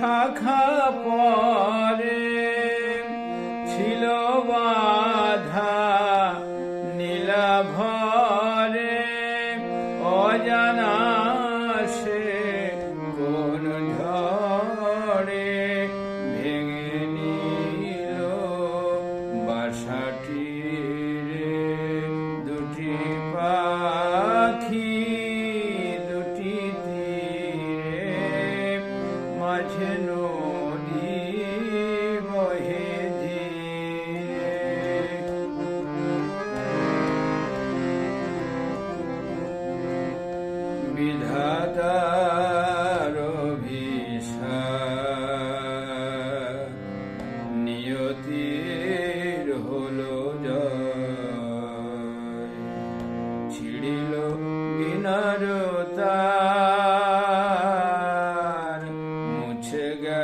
শাখা পরে ছিল বাধা নীলাভ imagine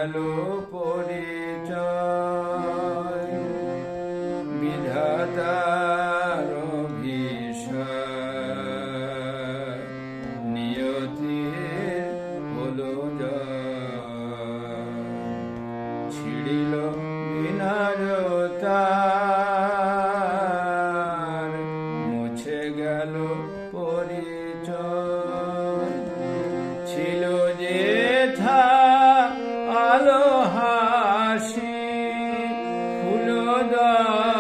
আলো পরিচয়। বিধাতার বিষয় নিয়তি হলো ছিড়িল বিনারতা Goda.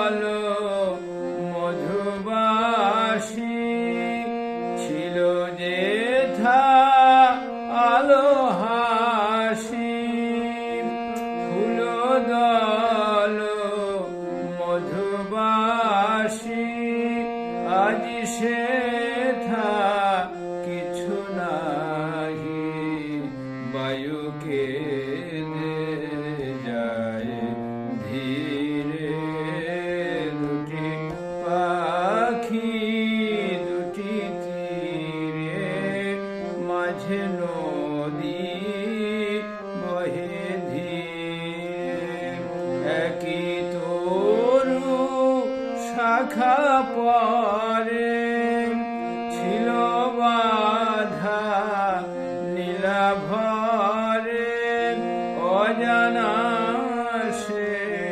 কি তরু ছিল বাধা নীলাভরে অজানা সে